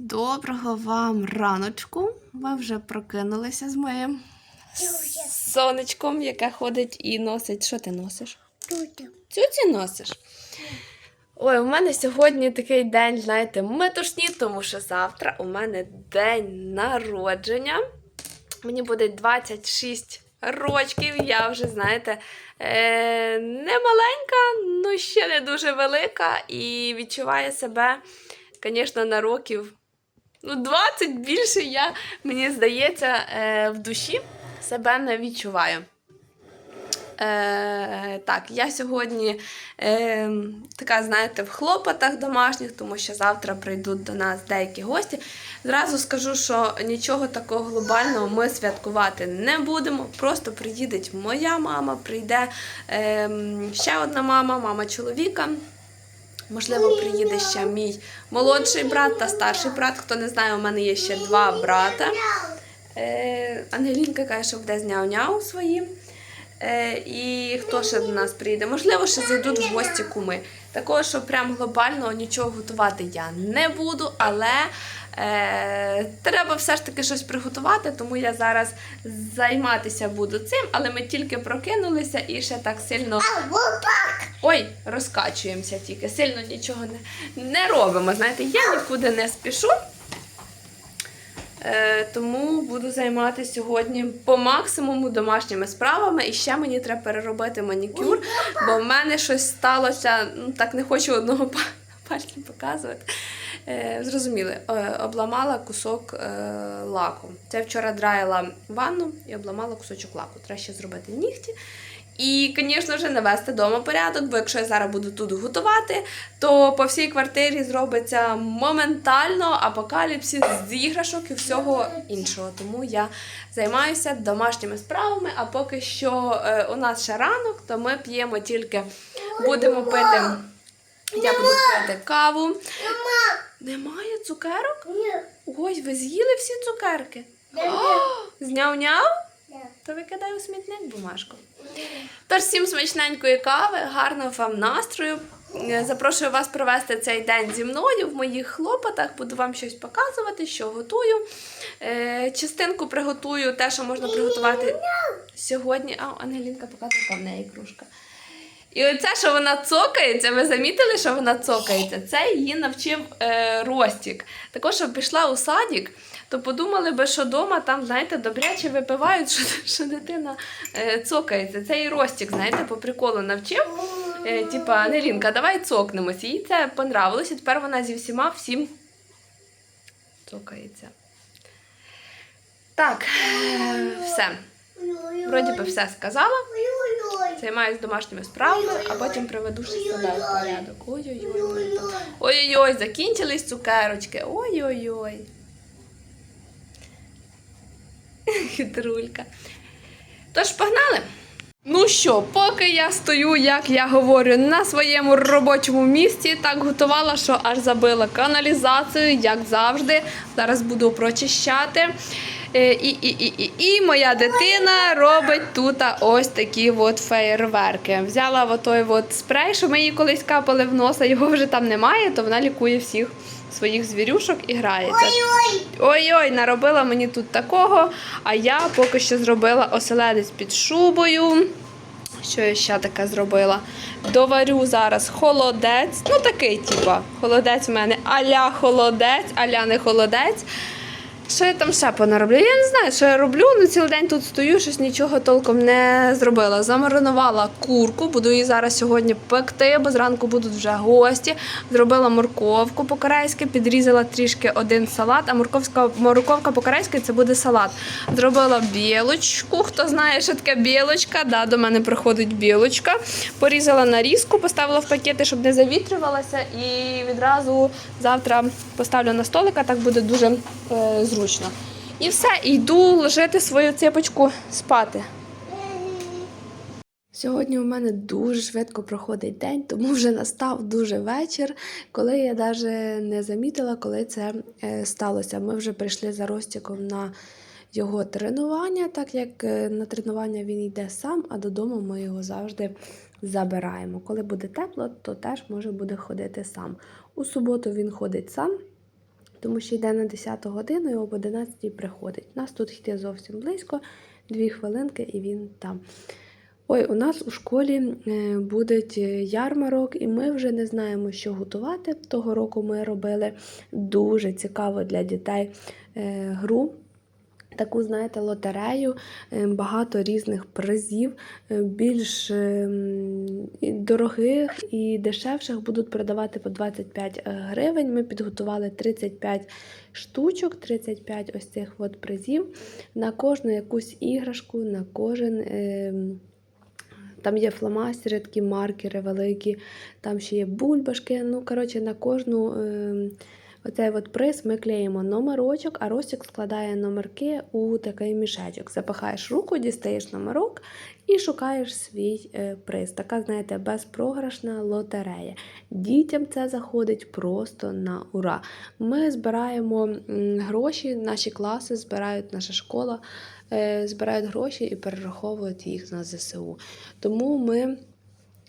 Доброго вам раночку. Ми вже прокинулися з моїм сонечком, яке ходить і носить. Що ти носиш? Цюці носиш? Ой, у мене сьогодні такий день, знаєте, метушні, тому що завтра у мене день народження. Мені буде 26 рочків. Я вже, знаєте, е, не маленька, ну ще не дуже велика. І відчуваю себе, звісно, на років ну, 20 більше я, мені здається, е, в душі себе не відчуваю. Е, так, я сьогодні е, така, знаєте, в хлопотах домашніх, тому що завтра прийдуть до нас деякі гості. Зразу скажу, що нічого такого глобального ми святкувати не будемо. Просто приїде моя мама, прийде е, ще одна мама, мама чоловіка. Можливо, приїде ще мій молодший брат та старший брат. Хто не знає, у мене є ще два брата. Е, Ангелінка каже, що буде з няу-няу своїм. Е, і хто ще до нас прийде? Можливо, ще зайдуть в гості куми. Такого, що прям глобально нічого готувати я не буду, але треба все ж таки щось приготувати, тому я зараз займатися буду цим, але ми тільки прокинулися і ще так сильно. Ой, розкачуємося тільки, сильно нічого не, не робимо. Знаєте, я нікуди не спішу. Е, тому буду займатися сьогодні по максимуму домашніми справами. І ще мені треба переробити манікюр, бо в мене щось сталося. Ну так не хочу одного па- пальцем показувати. Е, зрозуміли, е, обламала кусок е, лаку. Це вчора драїла ванну і обламала кусочок лаку. Треба ще зробити нігті. І, звісно ж, навести вдома порядок, бо якщо я зараз буду тут готувати, то по всій квартирі зробиться моментально апокаліпсис з іграшок і всього іншого. Тому я займаюся домашніми справами. А поки що у нас ще ранок, то ми п'ємо тільки будемо пити. Я буду пити каву. Немає цукерок? Ні. Ой, ви з'їли всі цукерки? Зняв-няв? То викидай у смітник бумажку. Тож всім смачненької кави, гарного вам настрою. Е, Запрошую вас провести цей день зі мною в моїх хлопотах. Буду вам щось показувати, що готую. Е, частинку приготую те, що можна приготувати сьогодні. А, Ангелінка показує, яка в неї кружка. І оце, що вона цокається, ви замітили, що вона цокається? Це її навчив е, Ростік. Також, щоб пішла у садик, то подумали би, що вдома там, знаєте, добряче випивають, що, що дитина е, цокається. Це і Ростік, знаєте, по приколу навчив. Е, типа, Ангелінка, давай цокнемось. Їй це понравилось, і тепер вона зі всіма всім цокається. Так, е, все. Вроді би все сказала. Займаюсь домашніми справами, а потім приведу ще себе в порядок. Ой-ой-ой, ой-ой-ой, закінчились цукерочки. Ой-ой-ой. Хитрулька. Тож, погнали. Ну що, поки я стою, як я говорю, на своєму робочому місці, так готувала, що аж забила каналізацію, як завжди. Зараз буду прочищати. Е, І, і, і, і, і моя дитина робить тут ось такі от феєрверки. Взяла отой от спрей, що ми їй колись капали в носа, його вже там немає, то вона лікує всіх своїх звірюшок і грається. Ой-ой, наробила мені тут такого, а я поки що зробила оселедець під шубою. Що я ще таке зробила? Доварю зараз холодець. Ну, такий, типа, холодець в мене аля холодець, аля не холодець. Що я там ще понароблю? Я не знаю, що я роблю. Ну, цілий день тут стою, щось нічого толком не зробила. Замаринувала курку, буду її зараз сьогодні пекти, бо зранку будуть вже гості. Зробила морковку по-корейськи, підрізала трішки один салат, а морковська морковка по-корейськи це буде салат. Зробила білочку. Хто знає, що таке білочка? Да, до мене приходить білочка. Порізала нарізку, поставила в пакети, щоб не завітрювалася. І відразу завтра поставлю на столик, а так буде дуже е, зручно. І все, йду ложити свою цепочку спати. Сьогодні у мене дуже швидко проходить день, тому вже настав дуже вечір, коли я навіть не замітила, коли це е, сталося. Ми вже прийшли за Ростіком на його тренування, так як е, на тренування він йде сам, а додому ми його завжди забираємо. Коли буде тепло, то теж може буде ходити сам. У суботу він ходить сам. Тому що йде на 10 годину і об 11 приходить. Нас тут йде зовсім близько, дві хвилинки, і він там. Ой, у нас у школі е, буде ярмарок, і ми вже не знаємо, що готувати. Того року ми робили дуже цікаву для дітей е, гру. Таку, знаєте, лотерею, е, багато різних призів, е, більш е, м, і дорогих і дешевших будуть продавати по 25 гривень. Ми підготували 35 штучок, 35 ось цих от призів на кожну якусь іграшку, на кожен. е, Там є фломастери, такі маркери великі, там ще є бульбашки. Ну, коротше, на кожну е, оцей от приз ми клеїмо номерочок, а Ростик складає номерки у такий мішечок. Запахаєш руку, дістаєш номерок і шукаєш свій е, приз. Така, знаєте, безпрограшна лотерея. Дітям це заходить просто на ура. Ми збираємо гроші, наші класи збирають, наша школа е, збирають гроші і перераховують їх на ЗСУ. Тому ми.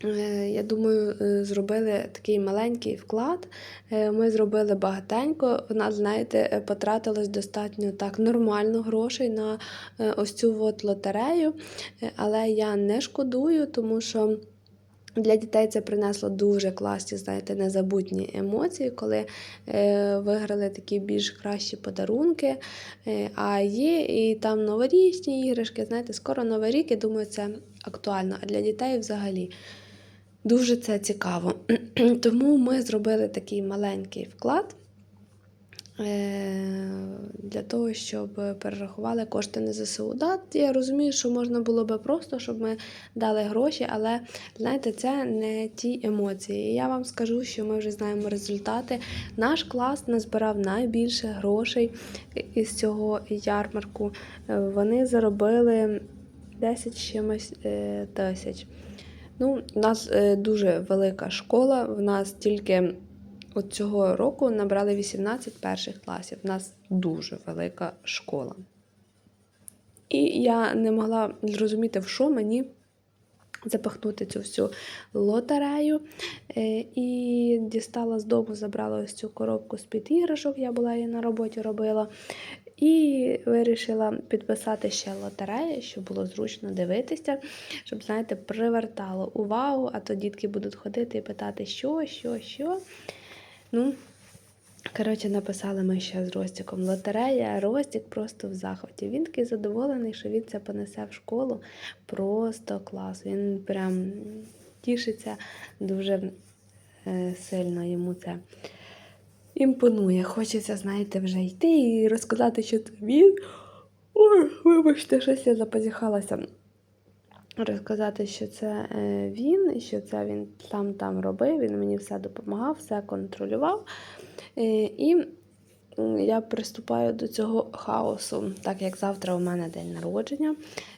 Е, Я думаю, е, зробили такий маленький вклад. Е, Ми зробили багатенько. У нас, знаєте, потратилось достатньо так нормально грошей на ось цю от лотерею. Але я не шкодую, тому що. Для дітей це принесло дуже класні, знаєте, незабутні емоції, коли е, виграли такі більш кращі подарунки. Е, а є і там новорічні іграшки. Знаєте, скоро новий рік, я думаю, це актуально. А для дітей взагалі дуже це цікаво. Тому ми зробили такий маленький вклад. е, Для того, щоб перерахували кошти на ЗСУ. Да, я розумію, що можна було би просто, щоб ми дали гроші, але знаєте, це не ті емоції. Я вам скажу, що ми вже знаємо результати. Наш клас назбирав найбільше грошей із цього ярмарку. Е, Вони заробили 10 чимось е, тисяч. Ну, у нас е, дуже велика школа. В нас тільки от цього року набрали 18 перших класів. У нас дуже велика школа. І я не могла зрозуміти, в що мені запахнути цю всю лотерею. Е, І дістала з дому, забрала ось цю коробку з-під іграшок, я була її на роботі робила. І вирішила підписати ще лотерею, щоб було зручно дивитися, щоб, знаєте, привертало увагу, а то дітки будуть ходити і питати, що, що, що. Ну, коротше, написали ми ще з Ростиком лотерея, а Ростик просто в захваті. Він такий задоволений, що він це понесе в школу. Просто клас. Він прям тішиться дуже е, сильно йому це імпонує. Хочеться, знаєте, вже йти і розказати, що це він. Ой, вибачте, щось я запозіхалася. Розказати, що це е, він, що це він сам там робив, він мені все допомагав, все контролював. Е, І я приступаю до цього хаосу. Так як завтра у мене день народження,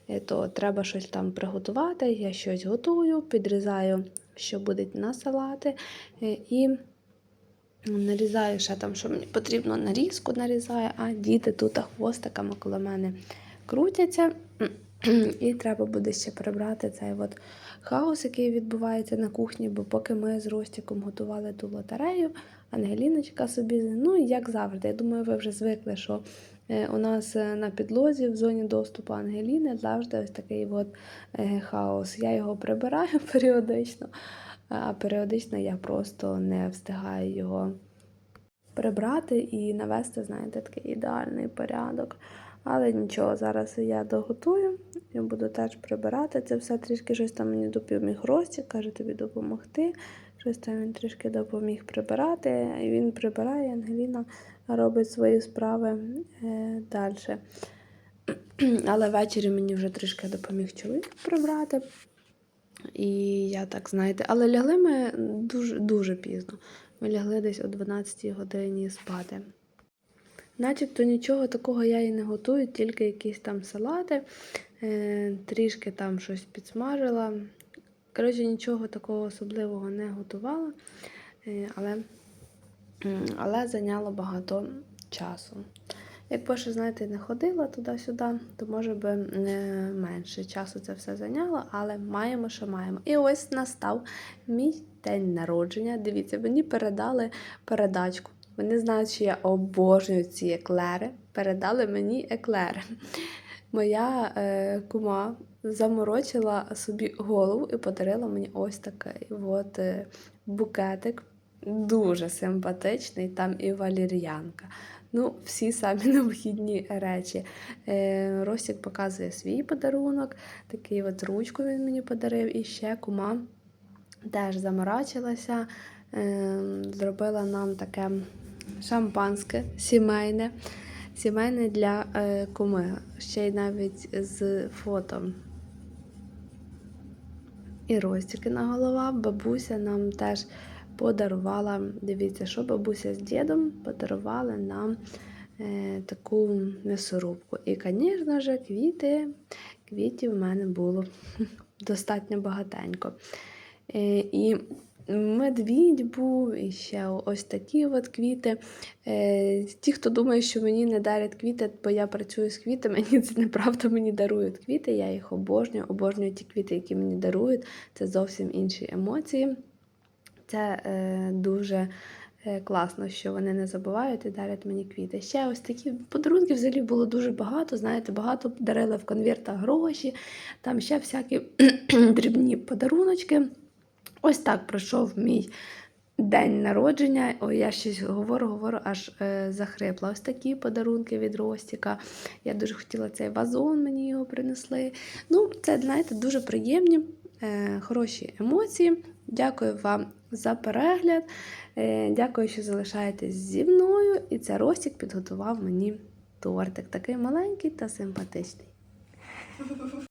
е, то треба щось там приготувати. Я щось готую, підрізаю, що буде на салати. І нарізаю ще там, що мені потрібно, нарізку нарізаю, а діти тут хвостиками коло мене крутяться. І треба буде ще прибрати цей от хаос, який відбувається на кухні, бо поки ми з Ростіком готували ту лотерею, Ангеліночка собі, ну як завжди, я думаю, ви вже звикли, що у нас е, на підлозі в зоні доступу Ангеліни завжди ось такий от е, хаос. Я його прибираю періодично, а періодично я просто не встигаю його прибрати і навести, знаєте, такий ідеальний порядок. Але нічого, зараз я доготую і буду теж прибирати. Це все трішки щось там мені допоміг Ростік, каже тобі допомогти. Щось там він трішки допоміг прибирати. Він прибирає, Ангеліна робить свої справи е, далі. Але ввечері мені вже трішки допоміг чоловік прибрати. І я так, знаєте, але лягли ми дуже, дуже пізно. Ми лягли десь о 12 годині спати. Начебто нічого такого я і не готую, тільки якісь там салати, е, трішки там щось підсмажила. Коротше, нічого такого особливого не готувала, е, але, але зайняло багато часу. Якби ще, знаєте, не ходила туди-сюди, то може би е, менше часу це все зайняло, але маємо, що маємо. І ось настав мій день народження. Дивіться, мені передали передачку. Вони знають, що я обожнюю ці еклери. Передали мені еклери. Моя е, кума заморочила собі голову і подарила мені ось такий от, е, букетик. Дуже симпатичний, там і валір'янка. Ну, всі самі необхідні речі. Е, Ростік показує свій подарунок, такий от ручку він мені подарив, і ще кума теж заморачилася, е, зробила нам таке шампанське сімейне. Сімейне для куми. Ще й навіть з фото. І Ростікина голова. Бабуся нам теж подарувала. Дивіться, що бабуся з дідом подарували нам е, таку м'ясорубку. І, звісно ж, квіти. Квітів в мене було достатньо багатенько. Е, і медвідь був, і ще ось такі от квіти. Е, ті, хто думає, що мені не дарять квіти, бо я працюю з квітами, ні, це неправда, мені дарують квіти. Я їх обожнюю, обожнюю ті квіти, які мені дарують. Це зовсім інші емоції. Це е, дуже е, класно, що вони не забувають і дарять мені квіти. Ще ось такі подарунки взагалі було дуже багато. Знаєте, багато дарили в конвертах гроші, там ще всякі дрібні подаруночки. Ось так пройшов мій день народження. Ой, я щось говорю, говорю, аж е, захрипла. Ось такі подарунки від Ростіка. Я дуже хотіла цей вазон, мені його принесли. Ну, це, знаєте, дуже приємні, е, хороші емоції. Дякую вам за перегляд. Е, дякую, що залишаєтесь зі мною. І це Ростік підготував мені тортик. Такий маленький та симпатичний.